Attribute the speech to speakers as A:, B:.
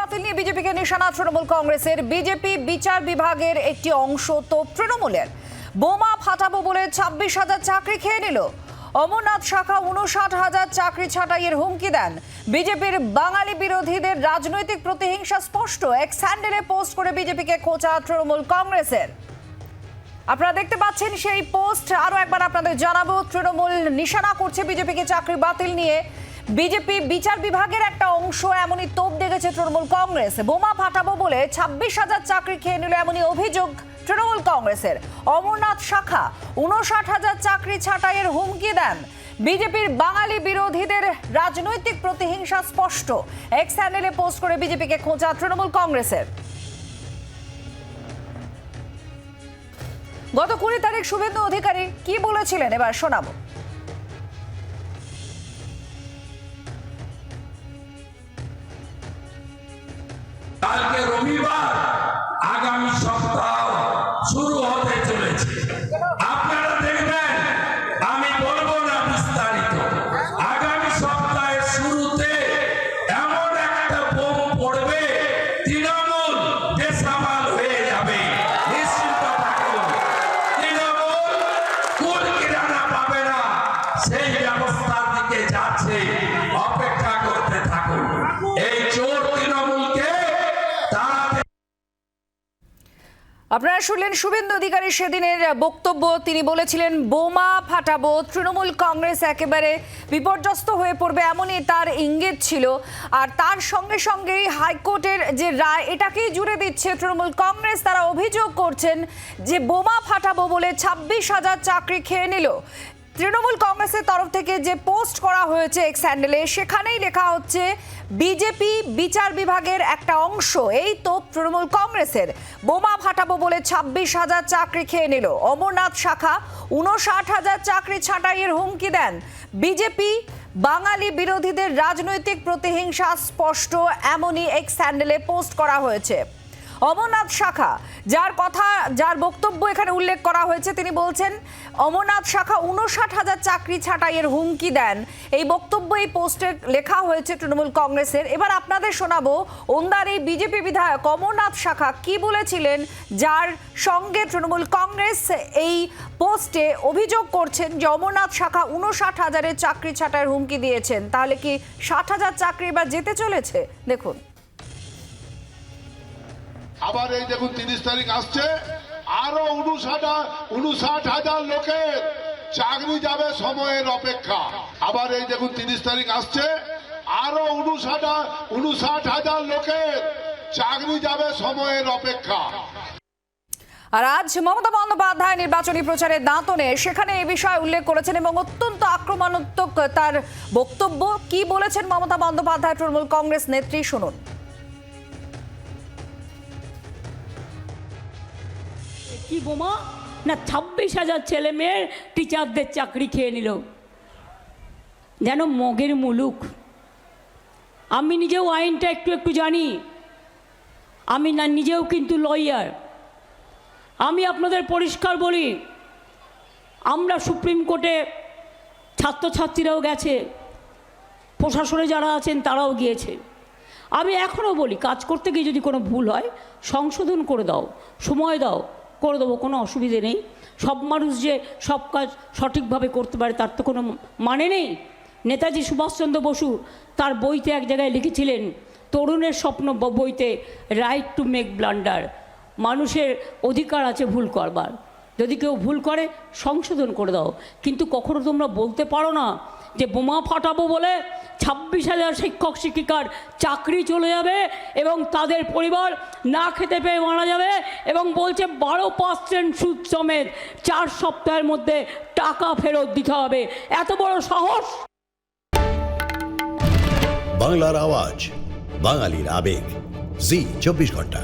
A: বাতিল নিয়ে বিজেপিকে নিশানা তৃণমূল কংগ্রেসের। বিজেপি বিচার বিভাগের একটি অংশ তো তৃণমূলের। বোমা ফাটাবো বলে ছাব্বিশ হাজার চাকরি খেয়ে নিল। অমরনাথ শাখা উনষাট হাজার চাকরি ছাঁটাইয়ের হুমকি দেন। বিজেপির বাঙালি বিরোধীদের রাজনৈতিক প্রতিহিংসা স্পষ্ট। এক স্যান্ডেলে পোস্ট করে বিজেপিকে খোঁচা তৃণমূল কংগ্রেসের। আপনারা দেখতে পাচ্ছেন সেই পোস্ট। আরও একবার আপনাদের জানাব, তৃণমূল নিশানা করছে বিজেপিকে চাকরি বাতিল নিয়ে। বিজেপি বিচার বিভাগের একটা অংশ এমনই তোপ দেখেছে তৃণমূল কংগ্রেস। বোমা ফাটাবো বলে ছাব্বিশ হাজার চাকরি খেয়ে নিল এমনই অভিযোগ তৃণমূল কংগ্রেসের। অমরনাথ শাখা উনষাট হাজার চাকরি ছাঁটাইয়ের হুমকি দেন। বিজেপির বাঙালি বিরোধীদের রাজনৈতিক প্রতিহিংসা স্পষ্ট। এক্স হ্যান্ডেলে পোস্ট করে বিজেপিকে খোঁচা তৃণমূল কংগ্রেসের। গত কুড়ি তারিখ শুভেন্দু অধিকারী কি বলেছিলেন? এবার শোনাবো।
B: Al que Romí আপনারা
A: শুনলেন শুভেন্দু অধিকারী সেদিনের বক্তব্য। তিনি বলেছিলেন, বোমা ফাটাবো, তৃণমূল কংগ্রেস একেবারে বিপর্যস্ত হয়ে পড়বে, এমনই তার ইঙ্গিত ছিল। আর তার সঙ্গে সঙ্গেই হাইকোর্টের যে রায়, এটাকেই জুড়ে দিচ্ছে তৃণমূল কংগ্রেস। তারা অভিযোগ করছেন যে বোমা ফাটাবো বলে ছাব্বিশ হাজার চাকরি খেয়ে নিল। তৃণমূল কংগ্রেসের তরফ থেকে যে পোস্ট করা হয়েছে এক্স হ্যান্ডেলে সেখানেই লেখা হচ্ছে, বিজেপি বিচার বিভাগের একটা অংশ, এই তো তৃণমূল কংগ্রেসের। বোমা ফাটাবো বলে ছাব্বিশ হাজার চাকরি খেয়ে নিল। অমরনাথ শাখা উনষাট হাজার চাকরি ছাঁটাইয়ের হুমকি দেন। বিজেপি, বাঙালি বিরোধীদের রাজনৈতিক প্রতিহিংসা স্পষ্ট, এমনই এক্স হ্যান্ডেলে পোস্ট করা হয়েছে। অমরনাথ শাখা, যার কথা, যার বক্তব্য এখানে উল্লেখ করা হয়েছে, তিনি বলছেন, অমরনাথ শাখা উনষাট হাজার চাকরি ছাঁটাইয়ের হুমকি দেন। এই বক্তব্য এই পোস্টে লেখা হয়েছে তৃণমূল কংগ্রেসের। এবার আপনাদের শোনাবো, ওন্দার এই বিজেপি বিধায়ক অমরনাথ শাখা কি বলেছিলেন, যার সঙ্গে তৃণমূল কংগ্রেস এই পোস্টে অভিযোগ করছেন যে অমরনাথ শাখা উনষাট হাজারের চাকরি ছাঁটাইয়ের হুমকি দিয়েছেন। তাহলে কি ষাট হাজার চাকরি এবার যেতে চলেছে? দেখুন।
C: আবার এই দেখুন তিরিশ তারিখ আসছে। আরও উনষাট উনষাট হাজার লোকের চাকরি যাবে সময়ের অপেক্ষা। আবার এই দেখুন তিরিশ তারিখ আসছে। আরও উনষাট উনষাট হাজার লোকের চাকরি যাবে সময়ের অপেক্ষা।
A: আর আজ মমতা বন্দ্যোপাধ্যায় নির্বাচনী প্রচারে দাঁতনে সেখানে এই বিষয়ে উল্লেখ করেছেন এবং অত্যন্ত আক্রমণাত্মক তার বক্তব্য। কি বলেছেন মমতা বন্দ্যোপাধ্যায়, তৃণমূল কংগ্রেস নেত্রী? শুনুন।
D: কি বোমা না, ছাব্বিশ হাজার ছেলে মেয়ের টিচারদের চাকরি খেয়ে নিল। যেন মগের মুলুক। আমি নিজেও আইনটা একটু একটু জানি। আমি না, নিজেও কিন্তু লয়ার আমি আপনাদের পরিষ্কার বলি, আমরা সুপ্রিম কোর্টে ছাত্রছাত্রীরাও গেছে। প্রশাসনে যারা আছেন, তারাও গিয়েছে। আমি এখনও বলি, কাজ করতে গিয়ে যদি কোনো ভুল হয়, সংশোধন করে দাও, সময় দাও। করে দেবো, কোনো অসুবিধে নেই। সব মানুষ যে সব কাজ সঠিকভাবে করতে পারে, তার তো কোনো মানে নেই। নেতাজি সুভাষচন্দ্র বসু তার বইতে এক জায়গায় লিখেছিলেন, তরুণের স্বপ্ন বইতে রাইট টু মেক ব্লান্ডার মানুষের অধিকার আছে ভুল করবার। যদি কেউ ভুল করে, সংশোধন করে দাও। কিন্তু কখনো তোমরা বলতে পারো না যে বোমা ফাটাবো বলে ছাব্বিশ হাজার শিক্ষক শিক্ষিকার চাকরি চলে যাবে এবং তাদের পরিবার না খেতে পেয়ে মারা যাবে এবং বলছে বারো পার্সেন্ট সুদ সমেত চার সপ্তাহের মধ্যে টাকা ফেরত দিতে হবে। এত বড় সাহস?
E: বাংলার আওয়াজ, বাঙালির আবেগ। জি, চব্বিশ ঘণ্টা।